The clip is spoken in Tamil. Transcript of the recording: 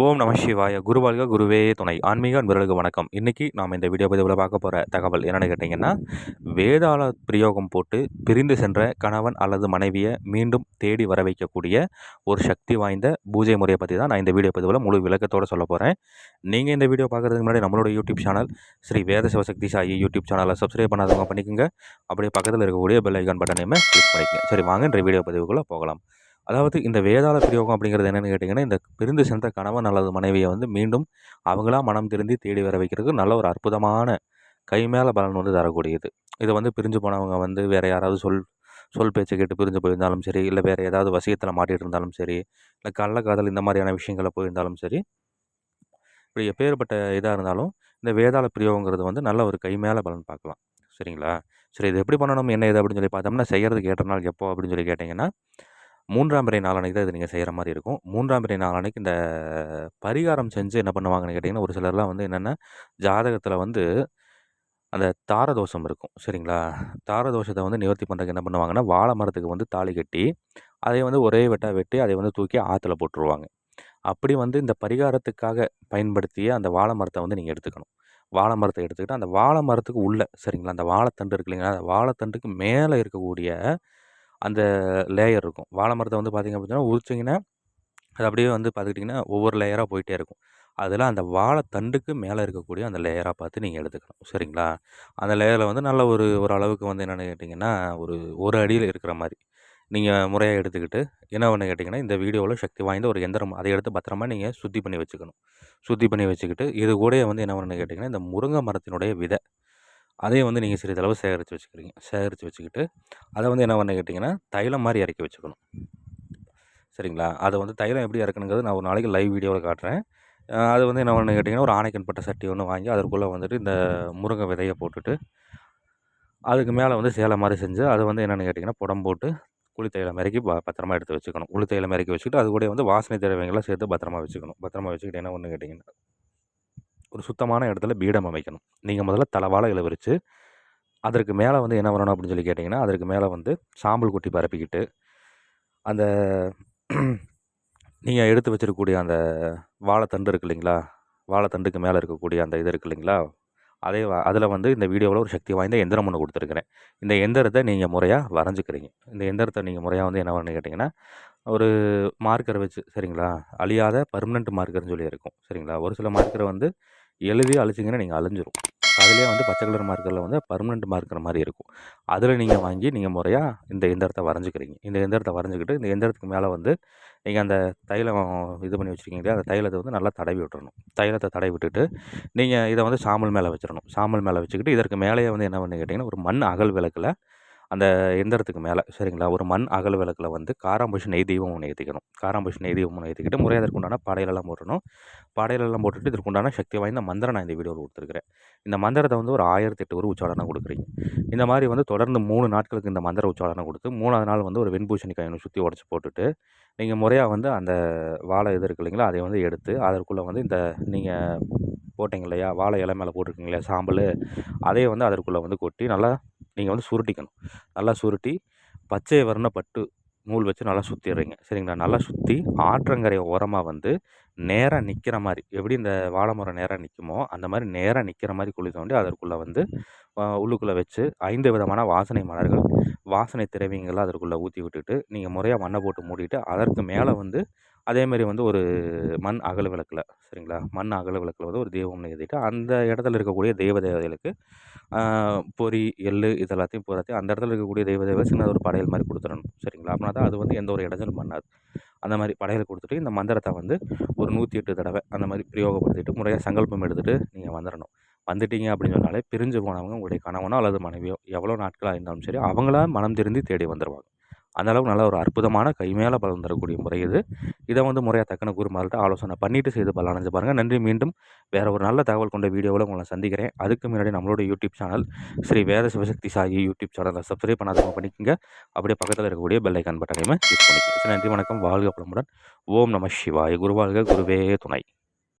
ஓம் நம சிவாய. குருவாழ்க குருவே துணை. ஆன்மீக அன்பர்களுக்கு வணக்கம். இன்றைக்கி நாம் இந்த வீடியோ பதிவில் பார்க்க போகிற தகவல் என்னென்னு கேட்டிங்கன்னா வேதாள பிரயோகம் போட்டு பிரிந்து சென்ற கணவன் அல்லது மனைவியை மீண்டும் தேடி வர வைக்கக்கூடிய ஒரு சக்தி வாய்ந்த பூஜை முறையை பற்றி தான் நான் இந்த வீடியோ பதிவில் முழு விளக்கத்தோடு சொல்ல போகிறேன் நீங்கள் இந்த வீடியோ பார்க்குறதுக்கு முன்னாடி நம்மளோட YouTube channel Sri Veda Sivasakthi Sai YouTube சேனலை சப்ஸ்கிரைப் பண்ணாதவங்க பண்ணிக்கோங்க. அப்படியே பக்கத்தில் இருக்கக்கூடிய பெல் ஐக்கான் பட்டனையுமே கிளிக் பண்ணிக்கோங்க. சரி வாங்க இந்த வீடியோ பதிவுக்குள்ளே போகலாம். அதாவது இந்த வேதாள பிரயோகம் அப்படிங்கிறது என்னென்னு கேட்டிங்கன்னா இந்த பிரிந்து சென்ற கணவன் அல்லது மனைவியை வந்து மீண்டும் அவங்களா மனம் திருந்தி தேடி வர வைக்கிறதுக்கு நல்ல ஒரு அற்புதமான கை மேலே பலன் வந்து தரக்கூடியது. இதை வந்து பிரிஞ்சு போனவங்க வந்து வேறு யாராவது சொல் சொல் பேச்சை கேட்டு பிரிஞ்சு போயிருந்தாலும் சரி இல்லை வேறு ஏதாவது வசியத்தில் மாட்டிகிட்டு இருந்தாலும் சரி இல்லை கள்ளக்காதல் இந்த மாதிரியான விஷயங்களில் போயிருந்தாலும் சரி இப்படி எப்பேற்பட்ட இதாக இருந்தாலும் இந்த வேதாள பிரியோகங்கிறது வந்து நல்ல ஒரு கை மேலே பலன் பார்க்கலாம். சரிங்களா? சரி இது எப்படி பண்ணணும் என்ன இது அப்படின்னு சொல்லி பார்த்தோம்னா செய்கிறதுக்கு ஏற்ற நாள் எப்போ அப்படின்னு சொல்லி கேட்டிங்கன்னா மூன்றாம் பிறை நாளனைக்கு தான் இது நீங்கள் செய்கிற மாதிரி இருக்கும். மூன்றாம் பிறை நாளன்னைக்கு இந்த பரிகாரம் செஞ்சு என்ன பண்ணுவாங்கன்னு கேட்டிங்கன்னா ஒரு சிலர்லாம் வந்து என்னென்னா ஜாதகத்தில் வந்து அந்த தாரதோஷம் இருக்கும். சரிங்களா? தாரதோஷத்தை வந்து நிவர்த்தி பண்ணுறதுக்கு என்ன பண்ணுவாங்கன்னா வாழை மரத்துக்கு வந்து தாலி கட்டி அதை வந்து ஒரே வெட்டாக வெட்டி அதை வந்து தூக்கி ஆற்றுல போட்டுருவாங்க. அப்படி வந்து இந்த பரிகாரத்துக்காக பயன்படுத்திய அந்த வாழை மரத்தை வந்து நீங்கள் எடுத்துக்கணும். வாழை மரத்தை எடுத்துக்கிட்டு அந்த வாழை மரத்துக்கு உள்ளே சரிங்களா? அந்த வாழைத்தண்டு இருக்கு இல்லைங்களா அந்த வாழைத்தண்டுக்கு மேலே இருக்கக்கூடிய அந்த லேயர் இருக்கும். வாழை மரத்தை வந்து பார்த்திங்க அப்படின்னா உரிச்சிங்கன்னா அது அப்படியே வந்து பார்த்துக்கிட்டிங்கன்னா ஒவ்வொரு லேயராக போயிட்டே இருக்கும். அதில் அந்த வாழைத்தண்டுக்கு மேலே இருக்கக்கூடிய அந்த லேயராக பார்த்து நீங்கள் எடுத்துக்கணும் சரிங்களா? அந்த லேயரில் வந்து நல்ல ஒரு ஒரு அளவுக்கு வந்து என்னென்னு கேட்டிங்கன்னா ஒரு ஒரு அடியில் இருக்கிற மாதிரி. நீங்கள் முறையாக எடுத்துக்கிட்டு என்ன ஒன்று கேட்டிங்கன்னா இந்த வீடியோவில் சக்தி வாய்ந்த ஒரு எந்திரம் அதை எடுத்து பத்திரமா நீங்கள் சுத்தி பண்ணி வச்சுக்கணும். சுத்தி பண்ணி வச்சுக்கிட்டு இது கூட வந்து என்ன ஒன்று கேட்டிங்கன்னா இந்த முருங்கை மரத்தினுடைய விதை. அதையும் வந்து நீங்கள் சிறிதளவு சேகரித்து வச்சுக்கிறீங்க. சேகரித்து வச்சுக்கிட்டு அதை வந்து என்ன பண்ண கேட்டிங்கன்னா தைலம் மாதிரி இறக்கி வச்சுக்கணும். சரிங்களா? அதை வந்து தைலம் எப்படி இறக்கணுங்கிறது நான் ஒரு நாளைக்கு லைவ் வீடியோவில் காட்டுறேன். அது வந்து என்ன பண்ணு கேட்டிங்கன்னா ஒரு ஆணைக்கன் பட்ட சட்டி ஒன்று வாங்கி அதற்குள்ளே வந்துட்டு இந்த முருங்கை விதையை போட்டுட்டு அதுக்கு மேலே வந்து சேலை மாதிரி செஞ்சு அது வந்து என்னென்னு கேட்டிங்கன்னா புடம் போட்டு குளித்தையில இறக்கி ப பத்திரமா எடுத்து வச்சுக்கணும். குளித்தையில இறக்கி வச்சுக்கிட்டு அது கூட வந்து வாசனை திரவியங்கள்லாம் சேர்த்து பத்திரமா வச்சுக்கணும். பத்திரமா வச்சுக்கிட்டு என்ன ஒன்று கேட்டிங்கன்னா ஒரு சுத்தமான இடத்துல பீடம் அமைக்கணும். நீங்கள் முதல்ல தலைவாழை இலை விரித்து அதற்கு மேலே வந்து என்ன பண்ணணும் அப்படின்னு சொல்லி கேட்டிங்கன்னா அதற்கு மேலே வந்து சாம்பல் கொட்டி பரப்பிக்கிட்டு அந்த நீங்கள் எடுத்து வச்சிருக்கக்கூடிய அந்த வாழைத்தண்டு இருக்கு இல்லைங்களா? வாழைத்தண்டுக்கு மேலே இருக்கக்கூடிய அந்த இது இருக்கு இல்லைங்களா? அதே அதில் வந்து இந்த வீடியோவில் ஒரு சக்தி வாய்ந்த எந்திரம் ஒன்று கொடுத்துருக்குறேன். இந்த எந்திரத்தை நீங்கள் முறையாக வரைஞ்சிக்கிறீங்க. இந்த எந்திரத்தை நீங்கள் முறையாக வந்து என்ன பண்ணு கேட்டிங்கன்னா ஒரு மார்க்கரை வச்சு சரிங்களா? அழியாத பர்மனெண்ட் மார்க்கர்னு சொல்லி இருக்கும் சரிங்களா? ஒரு சில மார்க்கரை வந்து எழுதி அழிச்சிங்கன்னா நீங்கள் அழிஞ்சிரும். அதிலே வந்து பச்சை கலர் மார்க்கரில் வந்து பர்மனெண்ட் மார்க்கர் மாதிரி இருக்கும். அதில் நீங்கள் வாங்கி நீங்கள் முறையாக இந்த எந்திரத்தை வரைஞ்சிக்கிறீங்க. இந்த எந்திரத்தை வரைஞ்சிக்கிட்டு இந்த எந்திரத்துக்கு மேலே வந்து நீங்கள் அந்த தைலம் இது பண்ணி வச்சுருக்கீங்க அந்த தைலத்தை வந்து நல்லா தடவி விட்டுறணும். தைலத்தை தடவி விட்டுட்டு நீங்கள் இதை வந்து சாம்பல் மேலே வச்சிடணும் சாம்பல் மேலே வச்சுக்கிட்டு இதற்கு மேலேயே வந்து என்ன பண்ணி கேட்டிங்கன்னா ஒரு மண் அகல் விளக்கில் அந்த எந்திரத்துக்கு மேலே சரிங்களா? ஒரு மண் அகல் விளக்கில் வந்து காராம்பூசி நெய் தெய்வம் ஒன்று ஏற்றிக்கணும் காராம்பூசி நெய் தெய்வம் ஒன்று ஏற்றிக்கிட்டு முறையாக அதற்குண்டான படையிலெல்லாம் போட்டணும் படையிலெல்லாம் போட்டுட்டு இதற்குண்டான சக்தி வாய்ந்த மந்திரம் நான் இந்த வீடியோவில் கொடுத்துருக்கிறேன். இந்த மந்திரத்தை வந்து ஒரு ஆயிரத்தி எட்டு ஒரு உச்சாடனை கொடுக்குறீங்க. இந்த மாதிரி வந்து தொடர்ந்து மூணு நாட்களுக்கு இந்த மந்திர உச்சாடனை கொடுத்து மூணாவது நாள் வந்து ஒரு வெண்பூசணி கையனை சுற்றி உடச்சி போட்டுட்டு நீங்கள் முறையாக வந்து அந்த வாழை இது இருக்கு இல்லைங்களா? அதை வந்து எடுத்து அதற்குள்ளே வந்து இந்த நீங்கள் போட்டிங்க இல்லையா? வாழை இலை மேலே போட்டிருக்கீங்க இல்லையா? சாம்பல் அதையே வந்து அதற்குள்ளே வந்து கொட்டி நல்லா நீங்கள் வந்து சுருட்டிக்கணும். நல்லா சுருட்டி பச்சை வர்ண பட்டு நூல் வச்சு நல்லா சுற்றிடுறீங்க சரிங்களா? நல்லா சுற்றி ஆற்றங்கரை ஓரமாக வந்து நேராக நிற்கிற மாதிரி எப்படி இந்த வாழை மரம் நேராக நிற்குமோ அந்த மாதிரி நேராக நிற்கிற மாதிரி குழி தோண்டி அதற்குள்ளே வந்து உள்ளுக்குள்ளே வச்சு ஐந்து விதமான வாசனை மலர்கள் வாசனை திரவியங்கள்லாம் அதற்குள்ளே ஊற்றி விட்டுட்டு நீங்கள் முறையாக மண்ணை போட்டு மூடிட்டு அதற்கு மேலே வந்து அதேமாரி வந்து ஒரு மண் அகல விளக்கில் சரிங்களா? மண் அகல விளக்கில் வந்து ஒரு தெய்வம் எழுதிட்டு அந்த இடத்துல இருக்கக்கூடிய தெய்வ தேவதைகளுக்கு பொறி எள்ளு இது எல்லாத்தையும் பூராத்தையும் அந்த இடத்துல இருக்கக்கூடிய தெய்வ தேவதை சின்னது ஒரு படையல் மாதிரி கொடுத்துடணும் சரிங்களா? அப்படின்னா தான் அது வந்து எந்த ஒரு இடைஞ்சலும் பண்ணாது. அந்த மாதிரி படையல் கொடுத்துட்டு இந்த மந்திரத்தை வந்து ஒரு நூற்றி எட்டு தடவை அந்த மாதிரி பிரயோகப்படுத்திட்டு முறையாக சங்கல்பம் எடுத்துகிட்டு நீங்கள் வந்துடணும். வந்துட்டீங்க அப்படின்னு சொன்னாலே பிரிஞ்சு போனவங்க உங்களுடைய கணவனோ அல்லது மனைவியோ எவ்வளோ நாட்களாக இருந்தாலும் சரி அவங்களா மனம் திருந்தி தேடி வந்துடுவாங்க அந்தளவுக்கு நல்ல ஒரு அற்புதமான கைமையால் பலன் தரக்கூடிய முறை இது. இதை வந்து முறையாக தக்கன கூறுமாறுட்டு ஆலோசனை பண்ணிவிட்டு செய்து பலனஞ்சு பாருங்கள் நன்றி மீண்டும் வேறு ஒரு நல்ல தகவல் கொண்ட வீடியோவில் உங்களை சந்திக்கிறேன். அதுக்கு முன்னாடி நம்மளோட YouTube channel Shri Veda Shivashakti Sakhi YouTube சேனலை சப்ஸ்கிரைப் பண்ணாதவங்க பண்ணிக்கோங்க. அப்படியே பக்கத்தில் இருக்கக்கூடிய பெல்லைக்கான் பட்டனையுமே கிளிக் பண்ணிக்கோங்க. நன்றி வணக்கம். வாழ்க பலமுடன் ஓம் நம சிவாய். குருவாழ்க குருவே துணை.